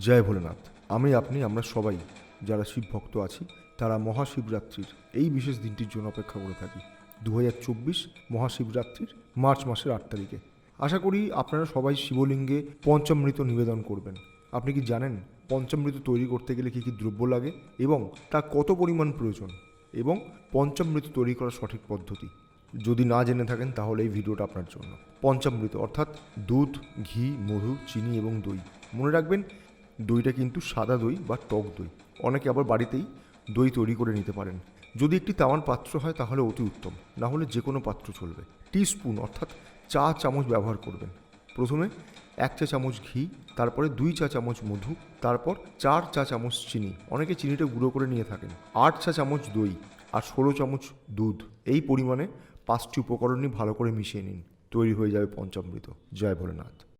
জয় ভোলেনাথ। আমি, আপনি, আমরা সবাই যারা শিব ভক্ত আছি, তারা মহাশিবরাত্রির, এই বিশেষ দিনটির জন্য অপেক্ষা করে থাকি। দু হাজার চব্বিশ মহাশিবরাত্রির মার্চ মাসের আট তারিখে। আশা করি আপনারা সবাই শিবলিঙ্গে পঞ্চামৃত নিবেদন করবেন। আপনি কি জানেন পঞ্চামৃত তৈরি করতে গেলে কী কী দ্রব্য লাগে এবং তা কত পরিমাণ প্রয়োজন এবং পঞ্চামৃত তৈরি করার সঠিক পদ্ধতি? যদি না জেনে থাকেন, তাহলে এই ভিডিওটা আপনার জন্য। পঞ্চামৃত অর্থাৎ দুধ, ঘি, মধু, চিনি এবং দই। মনে রাখবেন দইটা কিন্তু সাদা দই বা টক দই। অনেকে আবার বাড়িতেই দই তৈরি করে নিতে পারেন। যদি একটি তাওয়ার পাত্র হয় তাহলে অতি উত্তম না হলে যে কোনো পাত্র চলবে। টিস্পুন, অর্থাৎ চা চামচ ব্যবহার করবেন। প্রথমে এক চা চামচ ঘি, তারপরে দুই চা চামচ মধু, তারপর চার চা চামচ চিনি। অনেকে চিনিটা গুঁড়ো করে নিয়ে থাকেন। আট চা চামচ দই আর ষোলো চামচ দুধ। এই পরিমাণে পাঁচটি উপকরণই ভালো করে মিশিয়ে নিন। তৈরি হয়ে যাবে পঞ্চামৃত। জয় ভোলেনাথ।